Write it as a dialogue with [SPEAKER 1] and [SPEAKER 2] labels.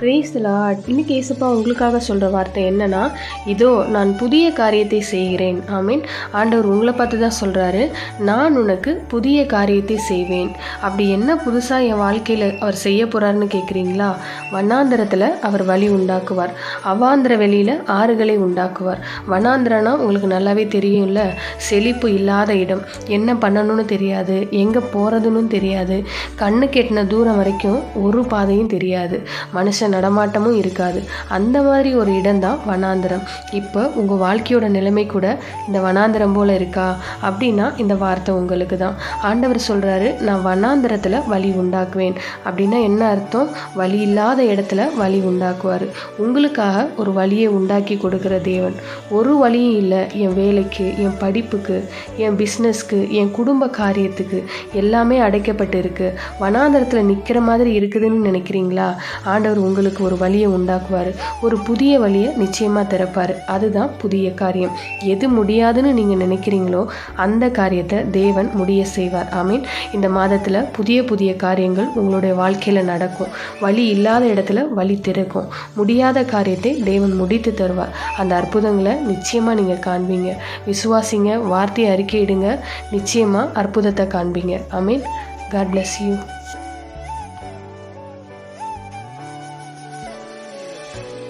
[SPEAKER 1] Brace Lord இன்னைக்கு ஏசப்பா உங்களுக்காக சொல்கிற வார்த்தை என்னன்னா இதோ நான் புதிய காரியத்தை செய்கிறேன். ஆமீன். ஆண்டவர் உங்களை பார்த்து தான் சொல்கிறாரு நான் உனக்கு புதிய காரியத்தை செய்வேன். அப்படி என்ன புதுசாக என் வாழ்க்கையில் அவர் செய்ய போகிறாருன்னு கேட்குறீங்களா வண்ணாந்திரத்தில் அவர் வழி உண்டாக்குவார். அவாந்திர வெளியில் ஆறுகளை உண்டாக்குவார். வனாந்திரனா உங்களுக்கு நல்லாவே தெரியும்ல செழிப்பு இல்லாத இடம். என்ன பண்ணணும்னு தெரியாது எங்கே போகிறதுன்னு தெரியாது. கண்ணு கெட்டின தூரம் வரைக்கும் ஒரு பாதையும் தெரியாது. மனுஷன் மனுஷ நடமாட்டமும் இருக்காது. அந்த மாதிரி ஒரு இடம்தான் வனாந்திரம். இப்போ உங்கள் வாழ்க்கையோட நிலைமை கூட இந்த வனாந்திரம் போல் இருக்கா? அப்படின்னா இந்த வார்த்தை உங்களுக்கு தான் ஆண்டவர் சொல்கிறாரு நான் வனாந்திரத்தில் வழி உண்டாக்குவேன். அப்படின்னா என்ன அர்த்தம்? வழி இல்லாத இடத்துல வழி உண்டாக்குவார். உங்களுக்காக ஒரு வழியை உண்டாக்கி கொடுக்குற தேவன். ஒரு வழியும் இல்லை. என் வேலைக்கு என் படிப்புக்கு என் பிஸ்னஸ்க்கு என் குடும்ப காரியத்துக்கு எல்லாமே அடைக்கப்பட்டு இருக்குது வனாந்திரத்தில் நிற்கிற மாதிரி இருக்குதுன்னு நினைக்கிறீங்களா? ஆண்டவர் உங்களுக்கு ஒரு வழியை உண்டாக்குவார். ஒரு புதிய வழியை நிச்சயமாக திறப்பார். அதுதான் புதிய காரியம். எது முடியாதுன்னு நீங்கள் நினைக்கிறீங்களோ அந்த காரியத்தை தேவன் முடிய செய்வார். ஆமீன். இந்த மாதத்தில் புதிய புதிய காரியங்கள் உங்களுடைய வாழ்க்கையில் நடக்கும். வழி இல்லாத இடத்துல வழி திறக்கும். முடியாத காரியத்தை தேவன் முடித்து தருவார். அந்த அற்புதங்களை நிச்சயமாக நீங்கள் காண்பீங்க. விசுவாசிங்க வார்த்தையை அறிக்கையிடுங்க. நிச்சயமாக அற்புதத்தை காண்பீங்க. ஆமீன். God bless you Bye.